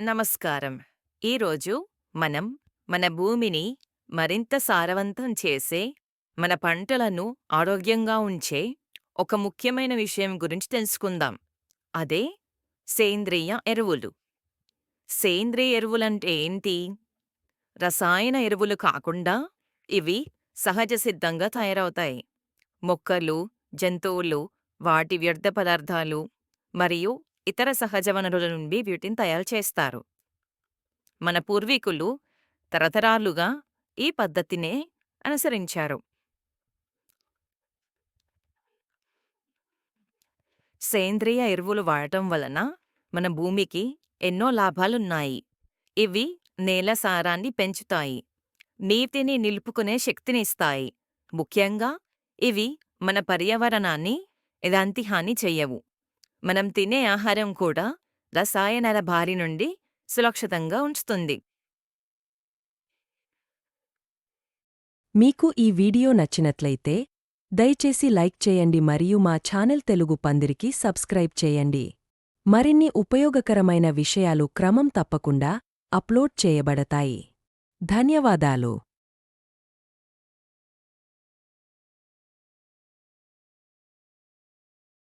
నమస్కారం. ఈరోజు మనం మన భూమిని మరింత సారవంతం చేసే మన పంటలను ఆరోగ్యంగా ఉంచే ఒక ముఖ్యమైన విషయం గురించి తెలుసుకుందాం. అదే సేంద్రియ ఎరువులు. సేంద్రియ ఎరువులంటే ఏంటి? రసాయన ఎరువులు కాకుండా ఇవి సహజ సిద్ధంగా తయారవుతాయి. మొక్కలు జంతువులు వాటి వ్యర్థ పదార్థాలు మరియు ఇతర సహజ వనరుల నుండి వీటిని తయారు చేస్తారు. మన పూర్వీకులు తరతరాలుగా ఈ పద్ధతినే అనుసరించారు. సేంద్రియ ఎరువులు వాడటం వలన మన భూమికి ఎన్నో లాభాలున్నాయి. ఇవి నేల సారాన్ని పెంచుతాయి. నీటిని నిలుపుకునే శక్తినిస్తాయి. ముఖ్యంగా ఇవి మన పర్యావరణాన్ని ఎలాంటి హాని చెయ్యవు. మనం తినే ఆహారం కూడా రసాయనాల బారి నుండి సురక్షితంగా ఉంచుతుంది. మీకు ఈ వీడియో నచ్చినట్లయితే దయచేసి లైక్ చేయండి మరియు మా ఛానల్ తెలుగు పందిరికి సబ్స్క్రైబ్ చేయండి. మరిన్ని ఉపయోగకరమైన విషయాలు క్రమం తప్పకుండా అప్లోడ్ చేయబడతాయి. ధన్యవాదాలు.